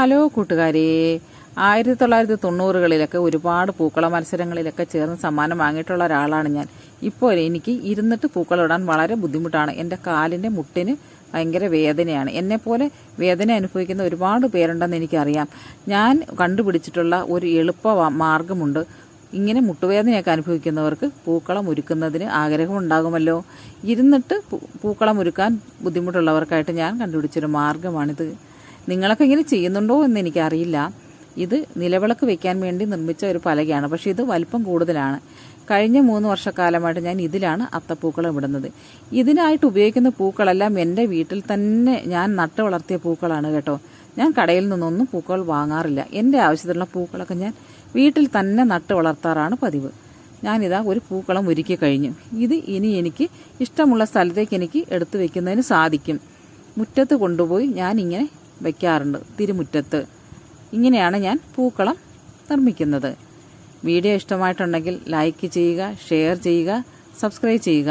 Hello കൂട്ടുകാരെ. ആയിരത്തി തൊള്ളായിരത്തി തൊണ്ണൂറുകളിലൊക്കെ ഒരുപാട് പൂക്കള മത്സരങ്ങളിലൊക്കെ ചേർന്ന് സമ്മാനം വാങ്ങിയിട്ടുള്ള ഒരാളാണ് ഞാൻ. ഇപ്പോൾ എനിക്ക് ഇരുന്നിട്ട് പൂക്കളിടാൻ വളരെ ബുദ്ധിമുട്ടാണ്. എന്റെ കാലിന്റെ മുട്ടിന് ഭയങ്കര വേദനയാണ്. എന്നെപ്പോലെ വേദന അനുഭവിക്കുന്ന ഒരുപാട് പേരുണ്ടെന്ന് എനിക്കറിയാം. ഞാൻ കണ്ടുപിടിച്ചിട്ടുള്ള ഒരു എളുപ്പ മാർഗമുണ്ട്. ഇങ്ങനെ മുട്ടുവേദനയൊക്കെ അനുഭവിക്കുന്നവർക്ക് പൂക്കളം ഒരുക്കുന്നതിന് ആഗ്രഹമുണ്ടാകുമല്ലോ. ഇരുന്നിട്ട് പൂക്കളം ഒരുക്കാൻ ബുദ്ധിമുട്ടുള്ളവർക്കായിട്ട് ഞാൻ കണ്ടുപിടിച്ചൊരു മാർഗമാണിത്. നിങ്ങളൊക്കെ ഇങ്ങനെ ചെയ്യുന്നുണ്ടോ എന്ന് എനിക്കറിയില്ല. ഇത് നിലവിളക്ക് വെക്കാൻ വേണ്ടി നിർമ്മിച്ച ഒരു പലകയാണ്. പക്ഷേ ഇത് വലിപ്പം കൂടുതലാണ്. കഴിഞ്ഞ മൂന്ന് വർഷക്കാലമായിട്ട് ഞാൻ ഇതിലാണ് അത്തപ്പൂക്കൾ ഇടുന്നത്. ഇതിനായിട്ട് ഉപയോഗിക്കുന്ന പൂക്കളെല്ലാം എന്റെ വീട്ടിൽ തന്നെ ഞാൻ നട്ട് വളർത്തിയ പൂക്കളാണ് കേട്ടോ. ഞാൻ കടയിൽ നിന്നൊന്നും പൂക്കൾ വാങ്ങാറില്ല. എന്റെ ആവശ്യത്തിനുള്ള പൂക്കളൊക്കെ ഞാൻ വീട്ടിൽ തന്നെ നട്ട് വളർത്താറാണ് പതിവ്. ഞാനിതാ ഒരു പൂക്കളം ഒരുക്കി കഴിഞ്ഞു. ഇത് ഇനി എനിക്ക് ഇഷ്ടമുള്ള സ്ഥലത്തേക്ക് എനിക്ക് എടുത്തു വെക്കുന്നതിന് സാധിക്കും. മുറ്റത്ത് കൊണ്ടുപോയി ഞാനിങ്ങനെ വയ്ക്കാറുണ്ട് തിരുമുറ്റത്ത്. ഇങ്ങനെയാണ് ഞാൻ പൂക്കളം നിർമ്മിക്കുന്നത്. വീഡിയോ ഇഷ്ടമായിട്ടുണ്ടെങ്കിൽ ലൈക്ക് ചെയ്യുക ഷെയർ ചെയ്യുക സബ്സ്ക്രൈബ് ചെയ്യുക.